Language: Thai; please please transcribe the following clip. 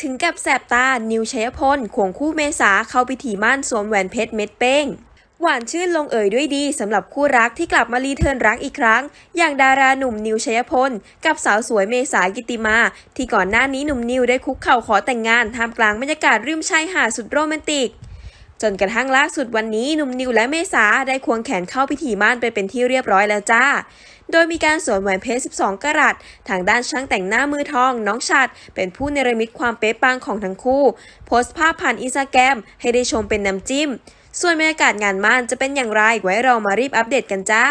ถึงกับแสบตา นิวชัยพลควงคู่เมษาเข้าพิธีมั่นสวมแหวนเพชรเม็ดเป้ง หวานชื่นลงเอ่ยด้วยดีสำหรับคู่รักที่กลับมารีเทิร์นรักอีกครั้ง อย่างดาราหนุ่มนิวชัยพล กับสาวสวยเมษากิติมา ที่ก่อนหน้านี้หนุ่มนิวได้คุกเข่าขอแต่งงานท่ามกลางบรรยากาศริมชายหาดสุดโรแมนติก จนกระทั่งล่าสุดวันนี้หนุ่มนิวและเมษาได้ควงแขนเข้าพิธีมั่นไปเป็นที่เรียบร้อยแล้วจ้า โดยมีการสวมแหวนเพชร 12กะรัตทางด้านช่างแต่งหน้ามือทอง น้องชัด เป็นผู้เนรมิตความเป๊ะปังของทั้งคู่ โพสต์ภาพผ่านอินสตาแกรมให้ได้ชมเป็นน้ำจิ้ม ส่วนบรรยากาศงานมั่นจะเป็นอย่างไรไว้เรามารีบอัปเดตกันจ้า